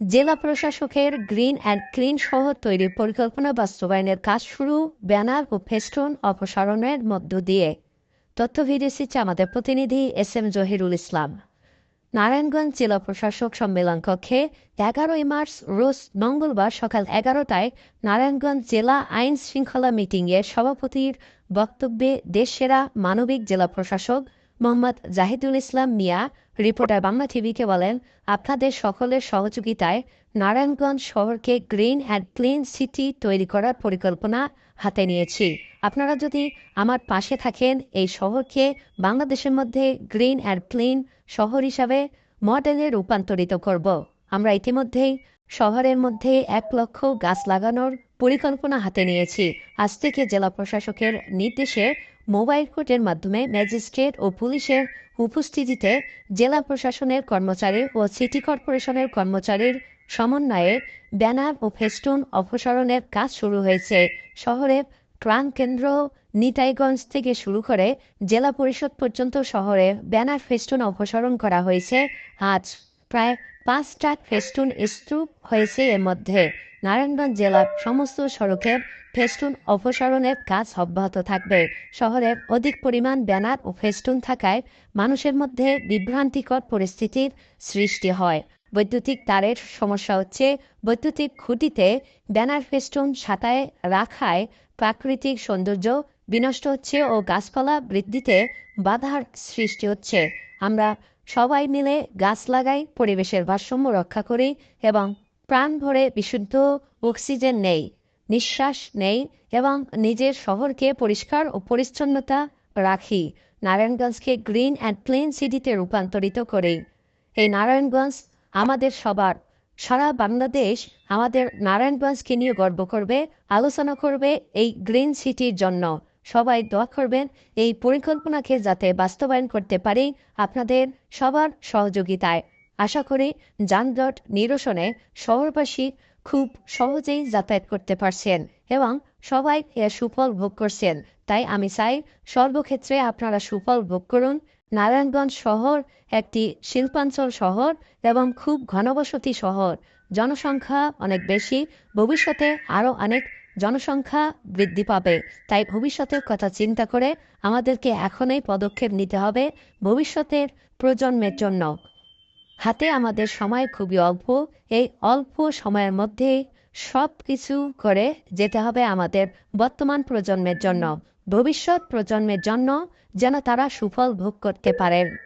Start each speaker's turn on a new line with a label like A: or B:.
A: জেলা প্রশাসকের green and clean শহর তৈরির পরিকল্পনা বাস্তবায়নের কাজ শুরু, ব্যানার ও ফেস্টুন অপসারণের মধ্য দিয়ে। তথ্য ভিডিওসিচ্ছে আমাদের প্রতিনিধি এস এম জহিরুল ইসলাম। নারায়ণগঞ্জ জেলা প্রশাসক সম্মেলন কক্ষে এগারোই মার্চ, রোজ মঙ্গলবার সকাল এগারোটায় নারায়ণগঞ্জ জেলা আইন শৃঙ্খলা মিটিংয়ে সভাপতির বক্তব্যে দেশসেরা মানবিক জেলা প্রশাসক মোহাম্মদ জাহিদুল ইসলাম মিয়া, রিপোর্টার বাংলা টিভিকে বলেন, আপনাদের সকলের সহযোগিতায় নারায়ণগঞ্জ শহরকে গ্রিন অ্যান্ড ক্লিন সিটি তৈরি করার পরিকল্পনা হাতে নিয়েছি। আপনারা যদি আমার পাশে থাকেন, এই শহরকে বাংলাদেশের মধ্যে গ্রিন অ্যান্ড ক্লিন শহর হিসাবে মডেলে রূপান্তরিত করব। আমরা ইতিমধ্যেই শহরের মধ্যে এক লক্ষ গাছ লাগানোর পরিকল্পনা হাতে নিয়েছি। আজ থেকে জেলা প্রশাসকের নির্দেশে মোবাইল কোর্টের মাধ্যমে ম্যাজিস্ট্রেট ও পুলিশের উপস্থিতিতে জেলা প্রশাসনের কর্মচারী ও সিটি কর্পোরেশনের কর্মচারীর সমন্বয়ে ব্যানার ও ফেস্টুন অপসারণের কাজ শুরু হয়েছে। শহরে ত্রাণ কেন্দ্র নিতাইগঞ্জ থেকে শুরু করে জেলা পরিষদ পর্যন্ত শহরে ব্যানার ফেস্টুন অপসারণ করা হয়েছে। আজ প্রায় পাঁচ ট্রাক ফেস্টুন স্তূপ হয়েছে এর মধ্যে। নারায়ণগঞ্জ জেলার সমস্ত সড়কের ফেস্টুন অপসারণের কাজ অব্যাহত থাকবে। শহরের অধিক পরিমাণ ব্যানার ও ফেস্টুন থাকায় মানুষের মধ্যে বিভ্রান্তিকর পরিস্থিতির সৃষ্টি হয়। বৈদ্যুতিক তারের সমস্যা হচ্ছে, বৈদ্যুতিক খুঁটিতে ব্যানার ফেস্টুন সাঁতায় রাখায় প্রাকৃতিক সৌন্দর্য বিনষ্ট হচ্ছে ও গাছপালা বৃদ্ধিতে বাধার সৃষ্টি হচ্ছে। আমরা সবাই মিলে গাছ লাগাই, পরিবেশের ভারসাম্য রক্ষা করি এবং প্রাণ ভরে বিশুদ্ধ অক্সিজেন নেই, নিঃশ্বাস নেই এবং নিজের শহরকে পরিষ্কার ও পরিচ্ছন্নতা রাখি। নারায়ণগঞ্জকে গ্রিন অ্যান্ড ক্লিন সিটিতে রূপান্তরিত করি। এই নারায়ণগঞ্জ আমাদের সবার। সারা বাংলাদেশ আমাদের নারায়ণগঞ্জকে নিয়ে গর্ব করবে, আলোচনা করবে এই গ্রিন সিটির জন্য। সবাই দোয়া করবেন। এই পরিকল্পনাকে যাতে বাস্তবায়ন করতে পারি আপনাদের সবার সহযোগিতায়। আশা করি যানজট নিরসনে শহরবাসী খুব সহজেই যাতায়াত করতে পারছেন এবং সবাই এর সুফল ভোগ করছেন। তাই আমি চাই সর্বক্ষেত্রে আপনারা সুফল ভোগ করুন। নারায়ণগঞ্জ শহর একটি শিল্পাঞ্চল শহর এবং খুব ঘনবসতি শহর। জনসংখ্যা অনেক বেশি। ভবিষ্যতে আরও অনেক জনসংখ্যা বৃদ্ধি পাবে। তাই ভবিষ্যতের কথা চিন্তা করে আমাদেরকে এখনই পদক্ষেপ নিতে হবে ভবিষ্যতের প্রজন্মের জন্য। হাতে আমাদের সময় খুবই অল্প। এই অল্প সময়ের মধ্যে সব কিছু করে যেতে হবে আমাদের বর্তমান প্রজন্মের জন্য। ভবিষ্যৎ প্রজন্মের জন্য যেন তারা সুফল ভোগ করতে পারেন।